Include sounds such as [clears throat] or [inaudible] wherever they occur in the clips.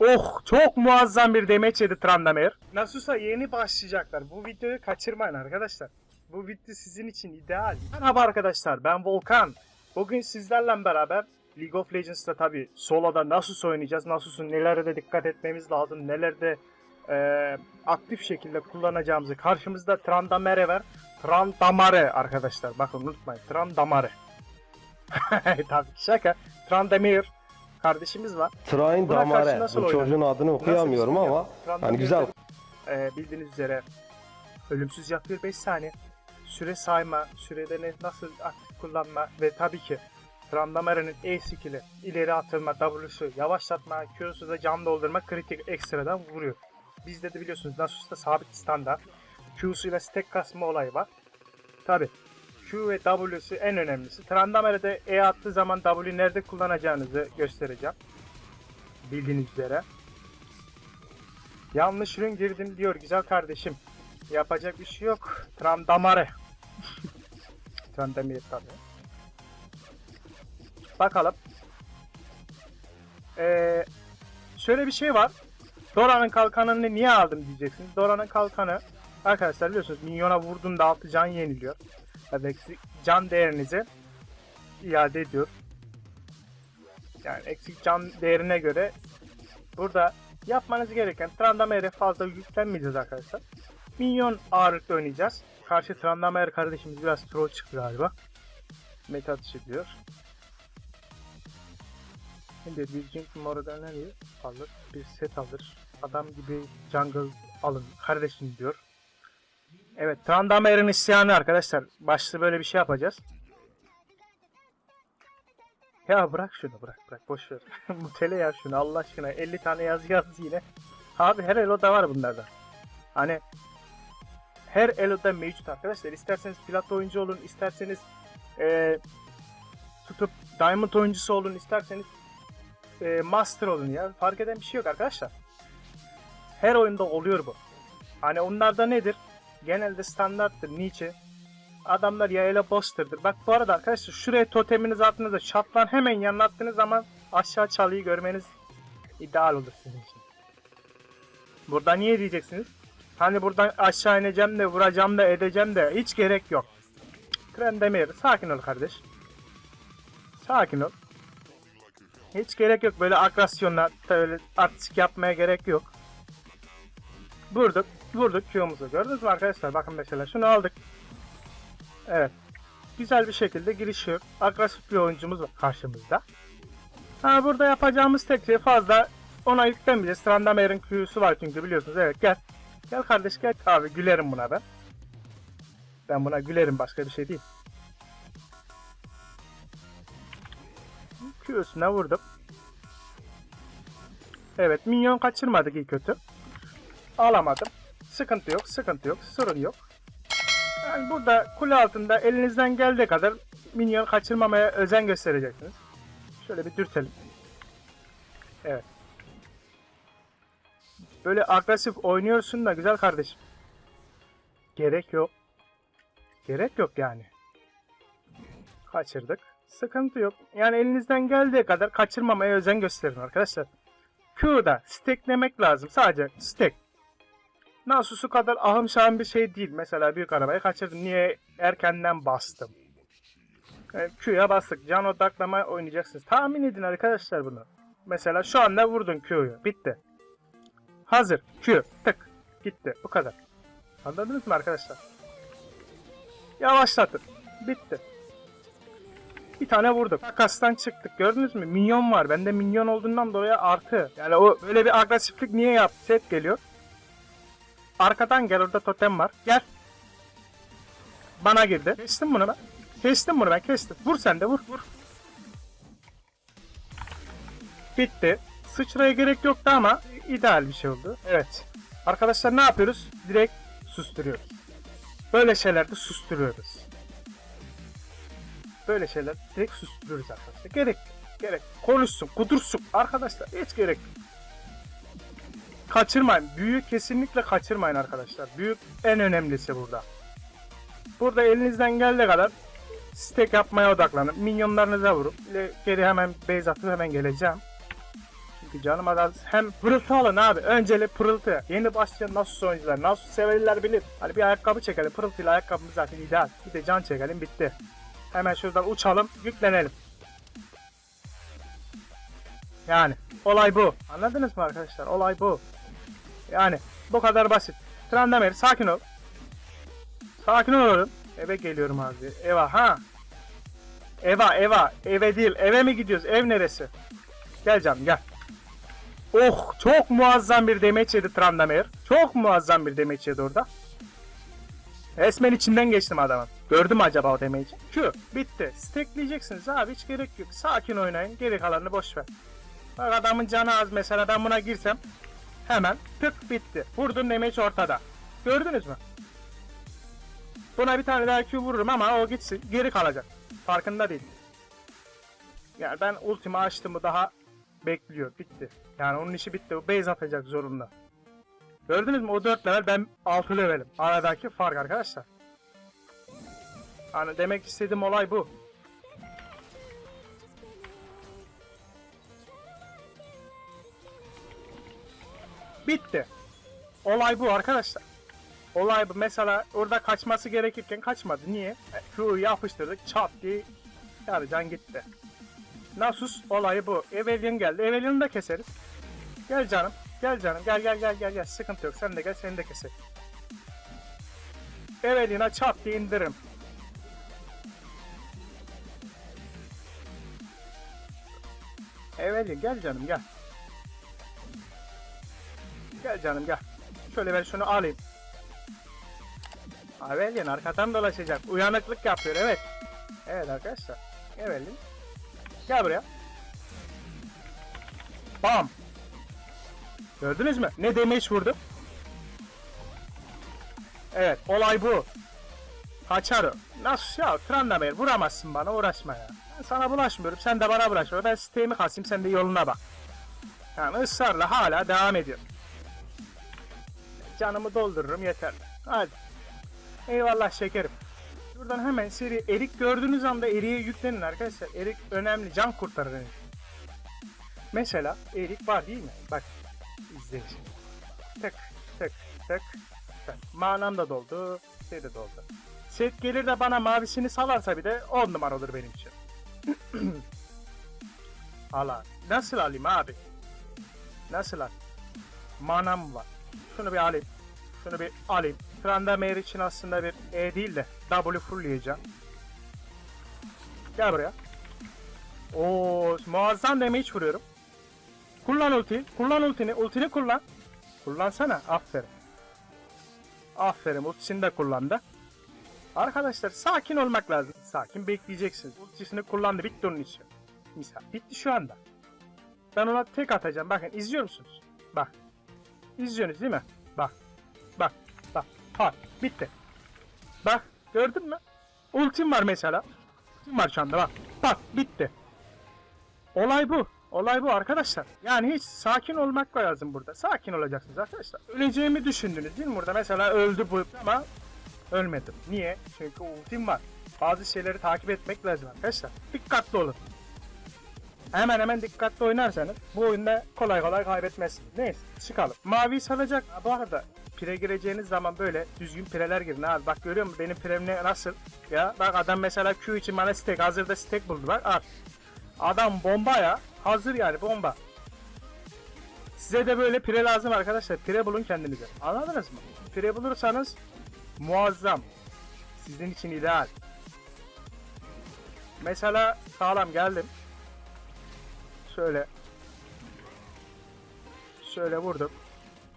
Oh çok muazzam bir demeç yedi Trandamir. Nasılsa yeni başlayacaklar. Bu videoyu kaçırmayın arkadaşlar. Bu video sizin için ideal. Merhaba arkadaşlar ben Volkan. Bugün sizlerle beraber League of Legends'ta tabi soloda Nasus oynayacağız. Nasus'un nelere dikkat etmemiz lazım. Nelerde eee, aktif şekilde kullanacağımızı. Karşımızda Trandamere var. Trandamare arkadaşlar. Bakın unutmayın. Trandamare. [laughs] tabii şaka. Trandamir kardeşimiz var. Train Buna Damare. Bu çocuğun adını okuyamıyorum Nasıl ama hani güzel. Ee, bildiğiniz üzere ölümsüz yapıyor 5 saniye. Süre sayma, sürede nasıl aktif kullanma ve tabii ki Trandamare'nin E skill'i, ileri atılma, W'su, yavaşlatma, Q'su da can doldurma kritik ekstradan vuruyor. Bizde de biliyorsunuz Nasus'ta sabit standart. Q'su ile stack kasma olayı var. Tabii Q ve W'su en önemlisi. Trandamare'de E attığı zaman W nerede kullanacağınızı göstereceğim. Bildiğiniz üzere. Yanlış ürün girdim diyor güzel kardeşim. Yapacak bir şey yok. Trandamare. [laughs] Trandamire tabii. Bakalım. Ee, şöyle bir şey var. Dora'nın kalkanını niye aldım diyeceksiniz. Dora'nın kalkanı arkadaşlar biliyorsunuz minyona vurduğunda 6 can yeniliyor. Yani can değerinizi iade ediyor. Yani eksik can değerine göre burada yapmanız gereken Trandamere fazla yüklenmeyeceğiz arkadaşlar. Minyon ağırlıklı oynayacağız. Karşı Trandamere kardeşimiz biraz troll çıktı galiba. Meta atış ediyor. Şimdi bir Jink Mora'dan diyor? Alır. Bir set alır. Adam gibi jungle alın kardeşim diyor. Evet Trandamere'nin isyanı arkadaşlar. Başta böyle bir şey yapacağız. Ya bırak şunu bırak bırak boş ver. [laughs] Mutele ya şunu Allah aşkına 50 tane yaz yaz yine. Abi her eloda var bunlardan. Hani her eloda mevcut arkadaşlar. İsterseniz plat oyuncu olun, isterseniz eee, tutup diamond oyuncusu olun, isterseniz eee, master olun ya. Fark eden bir şey yok arkadaşlar. Her oyunda oluyor bu. Hani onlarda nedir? Genelde standarttır. Niçin? Adamlar yayla boster'dır. Bak bu arada arkadaşlar şuraya toteminizi attığınızda şatlan hemen yanına attığınız zaman aşağı çalıyı görmeniz ideal olur sizin için. Burada niye diyeceksiniz? Hani buradan aşağı ineceğim de vuracağım da edeceğim de hiç gerek yok. Trendemir sakin ol kardeş. Sakin ol. Hiç gerek yok böyle agresyonla böyle artistik yapmaya gerek yok. Vurduk, vurduk Q'muzu. Gördünüz mü arkadaşlar? Bakın mesela şunu aldık. Evet. Güzel bir şekilde girişiyor. Agresif bir oyuncumuz var karşımızda. Ha burada yapacağımız tek şey fazla ona yüklenmeyeceğiz. Strandamer'in Q'su var çünkü biliyorsunuz. Evet gel. Gel kardeş gel. Abi gülerim buna ben. Ben buna gülerim başka bir şey değil. Q'suna vurdum. Evet minyon kaçırmadık iyi kötü. Alamadım. Sıkıntı yok, sıkıntı yok, sorun yok. Yani burada kule altında elinizden geldiği kadar minyon kaçırmamaya özen göstereceksiniz. Şöyle bir dürtelim. Evet. Böyle agresif oynuyorsun da güzel kardeşim. Gerek yok. Gerek yok yani. Kaçırdık. Sıkıntı yok. Yani elinizden geldiği kadar kaçırmamaya özen gösterin arkadaşlar. Q'da stacklemek lazım. Sadece stack. Nasus'u kadar ahım şahım bir şey değil. Mesela büyük arabayı kaçırdım. Niye? Erkenden bastım. Evet, Q'ya bastık. Can odaklama oynayacaksınız. Tahmin edin arkadaşlar bunu. Mesela şu anda vurdun Q'yu. Bitti. Hazır. Q. Tık. Gitti. Bu kadar. Anladınız mı arkadaşlar? Yavaşlatın. Bitti. Bir tane vurduk. Takastan çıktık. Gördünüz mü? Minyon var. Bende minyon olduğundan dolayı artı. Yani o böyle bir agresiflik niye yaptı? Set geliyor. Arkadan gel orada totem var. Gel. Bana girdi. Kestim bunu ben. Kestim bunu ben kestim. Vur sen de vur vur. Bitti. Sıçraya gerek yoktu ama ideal bir şey oldu. Evet. Arkadaşlar ne yapıyoruz? Direkt susturuyoruz. Böyle şeylerde susturuyoruz. Böyle şeyler direkt susturuyoruz arkadaşlar. Gerek gerek. Konuşsun, kudursun. Arkadaşlar hiç gerek yok. Kaçırmayın. Büyüğü kesinlikle kaçırmayın arkadaşlar. Büyük en önemlisi burada. Burada elinizden geldiği kadar stack yapmaya odaklanın. Minyonlarınıza vurup geri hemen base atıp hemen geleceğim. Çünkü canım adam. Hem pırıltı alın abi. Önceli pırıltı. Yeni başlayan Nasus oyuncular. Nasus severler bilir. Hani bir ayakkabı çekelim. Pırıltıyla ayakkabımız zaten ideal. Bir de can çekelim bitti. Hemen şuradan uçalım. Yüklenelim. Yani olay bu. Anladınız mı arkadaşlar? Olay bu. Yani bu kadar basit. Trandamer sakin ol. Sakin ol. Eve geliyorum abi. Eva ha. Eva eva. Eve değil. Eve mi gidiyoruz? Ev neresi? Gel canım gel. Oh çok muazzam bir demeç yedi Trandamer. Çok muazzam bir demeç yedi orada. Resmen içinden geçtim adamın. Gördüm acaba o demeci? Şu bitti. Stackleyeceksiniz abi hiç gerek yok. Sakin oynayın. Geri kalanını boş ver. Bak adamın canı az mesela ben buna girsem hemen tık bitti. Vurdum demeç ortada. Gördünüz mü? Buna bir tane daha Q vururum ama o gitsin. Geri kalacak. Farkında değil. Yani ben ultimi açtığımı daha bekliyor. Bitti. Yani onun işi bitti. O base atacak zorunda. Gördünüz mü? O 4 level ben 6 levelim. Aradaki fark arkadaşlar. Hani demek istediğim olay bu. Bitti. Olay bu arkadaşlar. Olay bu. Mesela orada kaçması gerekirken kaçmadı. Niye? E, Q'yu yapıştırdık. Çat diye yarıcan gitti. Nasus olayı bu. Evelyn geldi. Evelyn'i de keseriz. Gel canım. Gel canım. Gel gel gel gel gel. Sıkıntı yok. Sen de gel. Seni de keselim. Evelyn'e çat diye indiririm. Evelyn gel canım gel. Gel canım gel. Şöyle ben şunu alayım. Evelyn arkadan dolaşacak. Uyanıklık yapıyor evet. Evet arkadaşlar. Evelyn. Gel buraya. Bam. Gördünüz mü? Ne damage vurdu? Evet olay bu. Kaçar o. Nasıl ya? Trandamer vuramazsın bana uğraşma ya. Ben sana bulaşmıyorum. Sen de bana bulaşma. Ben sistemi kasayım sen de yoluna bak. Yani ısrarla hala devam ediyor. Canımı doldururum yeter. Hadi. Eyvallah şekerim. Şuradan hemen seri erik gördüğünüz anda eriğe yüklenin arkadaşlar. Erik önemli can kurtarır. erik. Mesela erik var değil mi? Bak izleyin. Tık tık tık tık. Manam da doldu. Şey de doldu. Set gelir de bana mavisini salarsa bir de 10 numara olur benim için. [clears throat] Hala. Nasıl alayım abi? Nasıl alayım? Manam var. Şunu bir alayım. Şunu bir alayım. Trandamer için aslında bir E değil de W fullleyeceğim. Gel buraya. Oo, muazzam damage vuruyorum. Kullan ulti. Kullan ultini. Ultini kullan. Kullansana. Aferin. Aferin. Ultisini de kullandı. Arkadaşlar sakin olmak lazım. Sakin bekleyeceksiniz. Ultisini kullandı. Bitti onun işi. Misal. Bitti şu anda. Ben ona tek atacağım. Bakın izliyor musunuz? Bak. İzliyorsunuz değil mi? Bak. Bak. Bak. Bak. Bitti. Bak. Gördün mü? Ultim var mesela. Ultim var şu anda bak. Bak. Bitti. Olay bu. Olay bu arkadaşlar. Yani hiç sakin olmak lazım burada. Sakin olacaksınız arkadaşlar. Öleceğimi düşündünüz değil mi burada? Mesela öldü bu ama ölmedim. Niye? Çünkü ultim var. Bazı şeyleri takip etmek lazım arkadaşlar. Dikkatli olun. Hemen hemen dikkatli oynarsanız bu oyunda kolay kolay kaybetmezsiniz. Neyse çıkalım. Mavi salacak. Bu arada pire gireceğiniz zaman böyle düzgün pireler girin abi. Bak görüyor musun benim pirem ne nasıl? Ya bak adam mesela Q için bana stack hazırda stack buldu bak al. Adam bomba ya. Hazır yani bomba. Size de böyle pire lazım arkadaşlar. Pire bulun kendinize. Anladınız mı? Pire bulursanız muazzam. Sizin için ideal. Mesela sağlam geldim. Şöyle. Şöyle vurdum.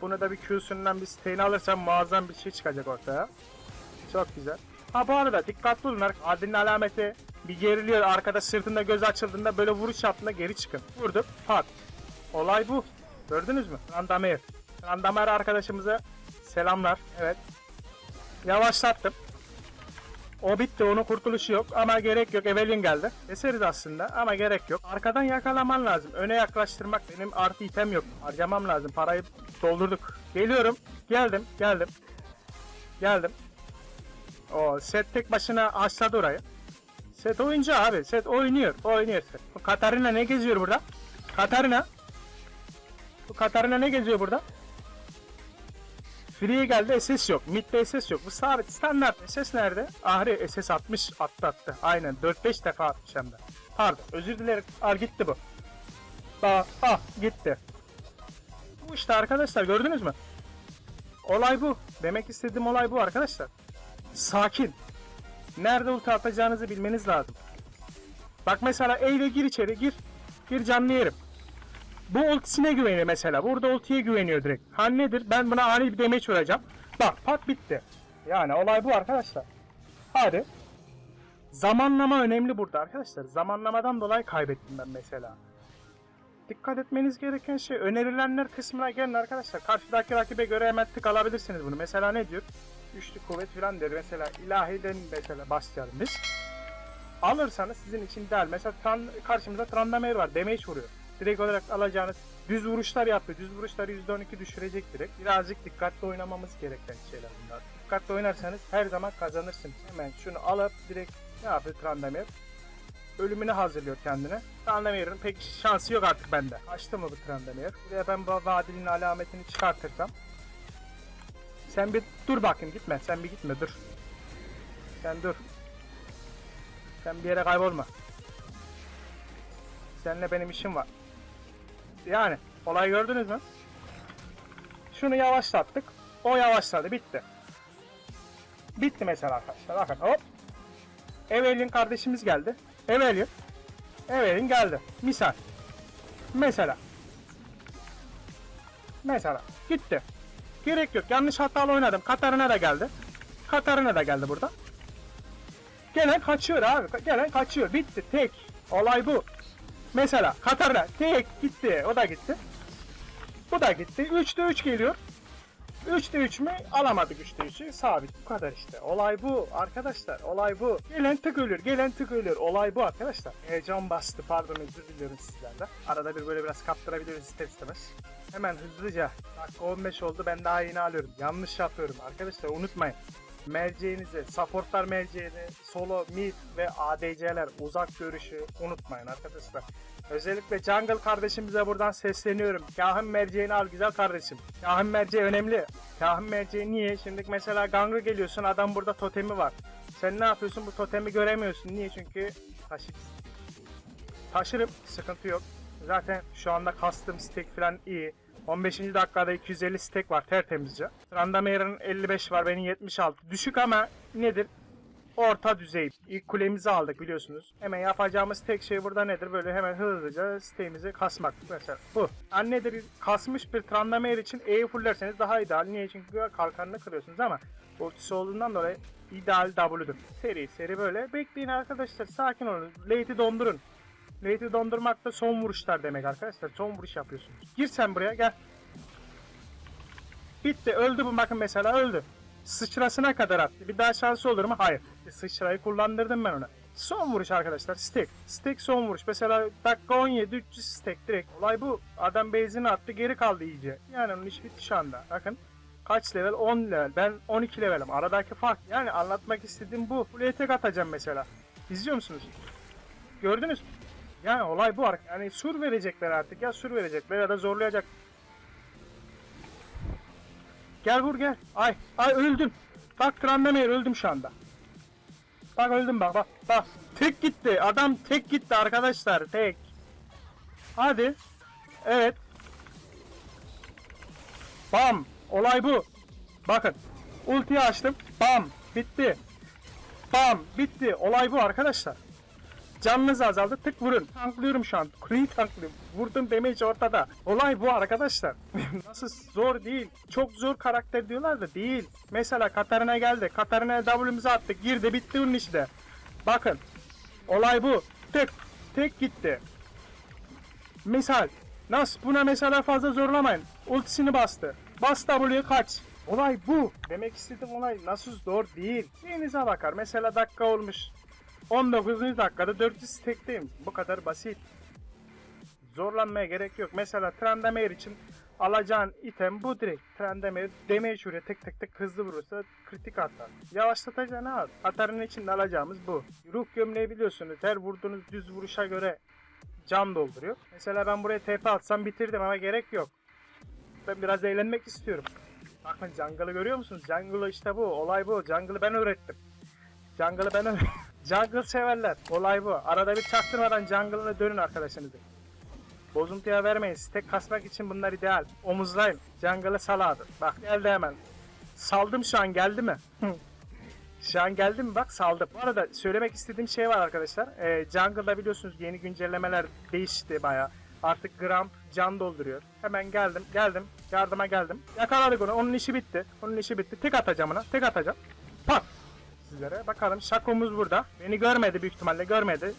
Bunu da bir Q'sundan bir stain alırsam muazzam bir şey çıkacak ortaya. Çok güzel. Ha bu arada dikkatli olun. Adil'in alameti bir geriliyor. Arkada sırtında göz açıldığında böyle vuruş yaptığında geri çıkın. Vurdum. Pat. Olay bu. Gördünüz mü? Randamer. Randamer arkadaşımıza selamlar. Evet. Yavaşlattım. O bitti onun kurtuluşu yok ama gerek yok Evelyn geldi. Eseriz aslında ama gerek yok. Arkadan yakalaman lazım. Öne yaklaştırmak benim artı item yok. Harcamam lazım. Parayı doldurduk. Geliyorum. Geldim. Geldim. Geldim. O set tek başına açladı orayı. Set oyuncu abi. Set oynuyor. Oynuyor set. Katarina ne geziyor burada? Katarina. Bu Katarina ne geziyor burada? Free geldi SS yok. Mid'de SS yok. Bu sabit standart. SS nerede? Ahri SS 60 attı attı. Aynen 4-5 defa atmış hem de. Pardon özür dilerim. Al gitti bu. Aa, ah gitti. Bu işte arkadaşlar gördünüz mü? Olay bu. Demek istediğim olay bu arkadaşlar. Sakin. Nerede ulti atacağınızı bilmeniz lazım. Bak mesela E ile gir içeri gir. Gir canlı yerim. Bu ultisine güveniyor mesela. Burada ultiye güveniyor direkt. Ha nedir? Ben buna ani bir damage vuracağım. Bak pat bitti. Yani olay bu arkadaşlar. Hadi. Zamanlama önemli burada arkadaşlar. Zamanlamadan dolayı kaybettim ben mesela. Dikkat etmeniz gereken şey önerilenler kısmına gelin arkadaşlar. Karşıdaki rakibe göre hemen tık alabilirsiniz bunu. Mesela ne diyor? Üçlü kuvvet falan der. Mesela ilahiden mesela başlayalım biz. Alırsanız sizin için ideal. Mesela tran, karşımızda Trandamer var. Damage vuruyor. Direkt olarak alacağınız düz vuruşlar yapıyor. Düz vuruşları %12 düşürecek direkt. Birazcık dikkatli oynamamız gereken şeyler bunlar. Dikkatli oynarsanız her zaman kazanırsınız. Hemen şunu alıp direkt ne yapıyor Trandamer? Ölümünü hazırlıyor kendine. Trandamer'in pek şansı yok artık bende. Açtı mı bu Trandamer? Buraya ben bu vadinin alametini çıkartırsam. Sen bir dur bakayım gitme. Sen bir gitme dur. Sen dur. Sen bir yere kaybolma. Seninle benim işim var. Yani olay gördünüz mü? Şunu yavaşlattık. O yavaşladı. Bitti. Bitti mesela arkadaşlar. Bakın hop. Evelyn kardeşimiz geldi. Evelyn. Evelyn geldi. Misal. Mesela. Mesela. Gitti. Gerek yok. Yanlış hatalı oynadım. Katarina da geldi. Katarina da geldi burada. Gelen kaçıyor abi. Gelen kaçıyor. Bitti. Tek. Olay bu. Mesela Katarina tek gitti. O da gitti. Bu da gitti. 3'te 3 geliyor. 3'te 3 mü? Alamadık 3'te 3'ü. Sabit. Bu kadar işte. Olay bu arkadaşlar. Olay bu. Gelen tık ölür. Gelen tık ölür. Olay bu arkadaşlar. Heyecan bastı. Pardon özür diliyorum sizlerden. Arada bir böyle biraz kaptırabiliriz ister istemez. Hemen hızlıca. Dakika 15 oldu. Ben daha yeni alıyorum. Yanlış yapıyorum. Arkadaşlar unutmayın. Merceğinizi, supportlar merceğini, solo, mid ve ADC'ler uzak görüşü unutmayın arkadaşlar. Özellikle Jungle kardeşimize buradan sesleniyorum. Kahım merceğini al güzel kardeşim. Kahım merceği önemli. Kahım merceği niye? Şimdi mesela Gang'a geliyorsun adam burada totemi var. Sen ne yapıyorsun? Bu totemi göremiyorsun. Niye? Çünkü taşık. Taşırım. Sıkıntı yok. Zaten şu anda custom stack falan iyi. 15. dakikada 250 stack var tertemizce. Trandamere'ın 55 var benim 76. Düşük ama nedir? Orta düzey. İlk kulemizi aldık biliyorsunuz. Hemen yapacağımız tek şey burada nedir? Böyle hemen hızlıca sitemizi kasmak. Mesela bu. Yani nedir? Kasmış bir Trandamere için E'yi fullerseniz daha ideal. Niye? Çünkü kalkanını kırıyorsunuz ama ultisi olduğundan dolayı ideal W'dur. Seri seri böyle. Bekleyin arkadaşlar. Sakin olun. Late'i dondurun. Late'i dondurmak da son vuruşlar demek arkadaşlar. Son vuruş yapıyorsunuz. Gir sen buraya gel. Bitti. Öldü bu bakın mesela öldü. Sıçrasına kadar attı. Bir daha şansı olur mu? Hayır. E, sıçrayı kullandırdım ben ona. Son vuruş arkadaşlar. Stick. Stick son vuruş. Mesela dakika 17 300 stick direkt. Olay bu. Adam base'ini attı geri kaldı iyice. Yani onun iş bitti şu anda. Bakın. Kaç level? 10 level. Ben 12 levelim. Aradaki fark. Yani anlatmak istediğim bu. Buraya tek atacağım mesela. İzliyor musunuz? Gördünüz mü? Yani olay bu. Yani sur verecekler artık. Ya sur verecekler ya da zorlayacak. Gel vur gel. Ay ay öldüm. Bak Trandamer öldüm şu anda. Bak öldüm bak bak bak. Tek gitti. Adam tek gitti arkadaşlar tek. Hadi. Evet. Bam. Olay bu. Bakın. Ultiyi açtım. Bam. Bitti. Bam. Bitti. Olay bu arkadaşlar. Canınız azaldı tık vurun. Tanklıyorum şu an. Kuleyi tanklıyorum. Vurdum damage ortada. Olay bu arkadaşlar. [laughs] Nasıl zor değil. Çok zor karakter diyorlar da değil. Mesela Katarina geldi. Katarina W'mizi attık. Girdi bitti bunun işi de. Bakın. Olay bu. Tık. Tek gitti. Misal. Nasıl buna mesela fazla zorlamayın. Ultisini bastı. Bas W'ye kaç. Olay bu. Demek istediğim olay nasıl zor değil. Şeyinize bakar. Mesela dakika olmuş. 19. dakikada 400 stackteyim. Bu kadar basit. Zorlanmaya gerek yok. Mesela Trandamere için alacağın item bu direkt. Trandamere damage vuruyor. Tek tek tek hızlı vurursa kritik atar. Yavaşlatacağını al. Atarın içinde alacağımız bu. Ruh gömleği biliyorsunuz. Her vurduğunuz düz vuruşa göre can dolduruyor. Mesela ben buraya TP atsam bitirdim ama gerek yok. Ben biraz eğlenmek istiyorum. Bakın jungle'ı görüyor musunuz? Jungle'ı işte bu. Olay bu. Jungle'ı ben öğrettim. Jungle'ı ben öğrettim. Jungle severler. Olay bu. Arada bir çaktırmadan jungle'ına dönün arkadaşınızı. Bozuntuya vermeyin. Stack kasmak için bunlar ideal. Omuzlayın. Jungle'ı sal abi. Bak geldi hemen. Saldım şu an geldi mi? [laughs] şu an geldi mi? Bak saldım. Bu arada söylemek istediğim şey var arkadaşlar. Ee, Jungle'da biliyorsunuz yeni güncellemeler değişti baya. Artık Gramp can dolduruyor. Hemen geldim, geldim, yardıma geldim. Yakaladık onu, onun işi bitti. Onun işi bitti. Tek atacağım ona, tek atacağım. Sizlere bakalım, Şako'muz burada. Beni görmedi büyük ihtimalle, görmedi.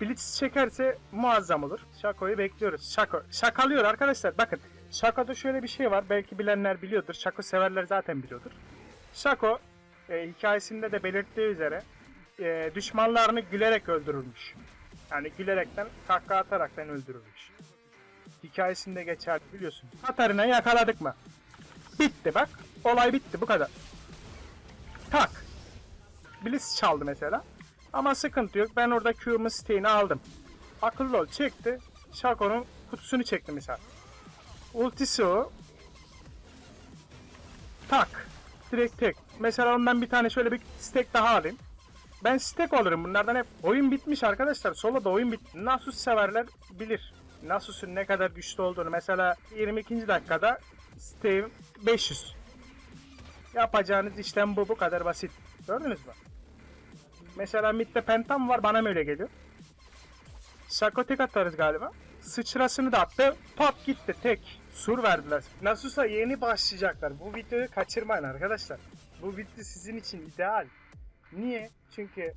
Blitz çekerse muazzam olur. Şako'yu bekliyoruz. Şako, şakalıyor arkadaşlar. Bakın, Şako'da şöyle bir şey var. Belki bilenler biliyordur. Şako severler zaten biliyordur. Şako, e, hikayesinde de belirttiği üzere e, düşmanlarını gülerek öldürürmüş. Yani gülerekten, kahkaha ataraktan öldürülmüş. Hikayesinde geçer biliyorsun. Katarina yakaladık mı? Bitti bak. Olay bitti bu kadar. Tak. Bliss çaldı mesela. Ama sıkıntı yok. Ben orada Q'mun siteğini aldım. Akıllı ol çekti. Shaco'nun kutusunu çekti mesela. Ultisi o. Tak. Direkt tek. Mesela ondan bir tane şöyle bir stack daha alayım. Ben stack olurum bunlardan hep. Oyun bitmiş arkadaşlar. Solo'da oyun bitti. Nasus severler bilir. Nasus'un ne kadar güçlü olduğunu. Mesela 22. dakikada stack'im 500. Yapacağınız işlem bu. Bu kadar basit. Gördünüz mü? Mesela midde pentam var. Bana mı öyle geliyor? Şako tek atarız galiba. Sıçrasını da attı. Pat gitti tek. Sur verdiler. Nasus'a yeni başlayacaklar. Bu videoyu kaçırmayın arkadaşlar. Bu video sizin için ideal. Niye? Çünkü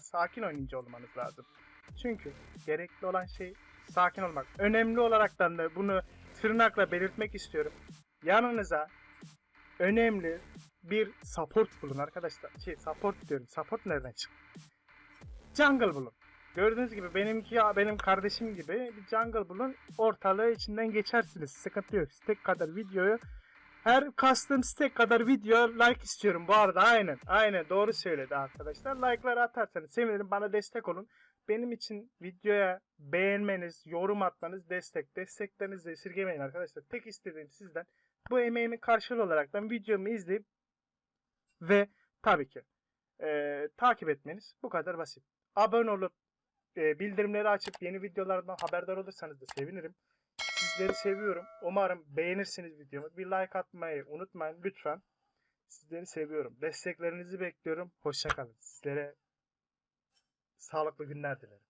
sakin oynayınca olmanız lazım. Çünkü gerekli olan şey sakin olmak. Önemli olaraktan da bunu tırnakla belirtmek istiyorum. Yanınıza önemli bir support bulun arkadaşlar. Şey support diyorum. Support nereden çıktı? Jungle bulun. Gördüğünüz gibi benimki ya benim kardeşim gibi bir jungle bulun. Ortalığı içinden geçersiniz. Sıkıntı yok. Stack kadar videoyu her custom stack kadar video like istiyorum bu arada aynen. Aynen doğru söyledi arkadaşlar. Like'ları atarsanız sevinirim bana destek olun. Benim için videoya beğenmeniz, yorum atmanız destek. Desteklerinizi de esirgemeyin arkadaşlar. Tek istediğim sizden bu emeğimin karşılığı olarak ben videomu izleyip ve tabii ki eee, takip etmeniz bu kadar basit. Abone olup eee, bildirimleri açıp yeni videolardan haberdar olursanız da sevinirim. Sizleri seviyorum. Umarım beğenirsiniz videomu. Bir like atmayı unutmayın lütfen. Sizleri seviyorum. Desteklerinizi bekliyorum. Hoşçakalın. Sizlere sağlıklı günler dilerim.